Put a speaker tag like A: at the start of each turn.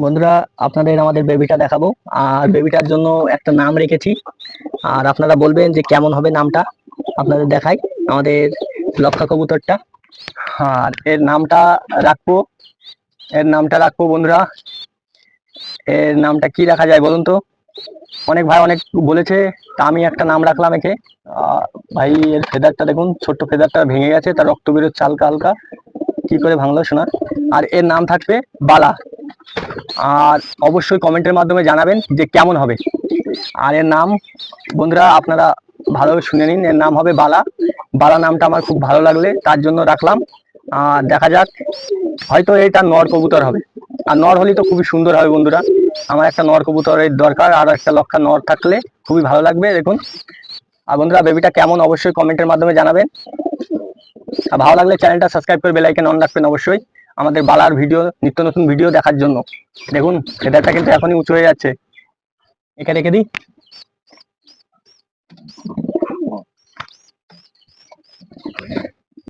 A: বন্ধুরা, আপনাদের আমাদের বেবিটা দেখাবো। আর বেবিটার জন্য একটা নাম রেখেছি। আর আপনারা বলবেন যে কেমন হবে নামটা, আপনাদের দেখাই। আমাদের লক্ষা কবুতরটা। আর এর নামটা রাখব। এর নামটা রাখব বন্ধুরা। এর নামটা কি রাখা যায় বলুন তো? অনেক ভাই অনেক বলেছে, তা আমি একটা নাম রাখলাম একে। ভাই, এর ফেদারটা দেখুন, ছোট্ট ফেদারটা ভেঙে গেছে, তার রক্ত বেরোচ্ছে হালকা হালকা। কি করে ভাঙলো শোনা? আর এর নাম থাকবে বালা। আর অবশ্যই কমেন্টের মাধ্যমে জানাবেন যে কেমন হবে। আর এর নাম, বন্ধুরা, আপনারা ভালোভাবে শুনে নিন। এর নাম হবে বালা। বালা নামটা আমার খুব ভালো লাগলে, তার জন্য রাখলাম। আর দেখা যাক, হয়তো এটা নর কবুতর হবে। আর নর হলেই তো খুবই সুন্দর হবে, বন্ধুরা। আমার একটা নর কবুতরের দরকার, আর একটা লক্ষা নর থাকলে খুবই ভালো লাগবে, দেখুন। আর বন্ধুরা, বেবিটা কেমন, অবশ্যই কমেন্টের মাধ্যমে জানাবেন। আর ভালো লাগলে চ্যানেলটা সাবস্ক্রাইব করে বেলাইকেন অন রাখবেন, অবশ্যই। আমাদের বালার ভিডিও, নিত্য নতুন ভিডিও দেখার জন্য। দেখুন ফেদারটা কিন্তু এখনই উঁচু হয়ে যাচ্ছে। এখানে রেখে দিই।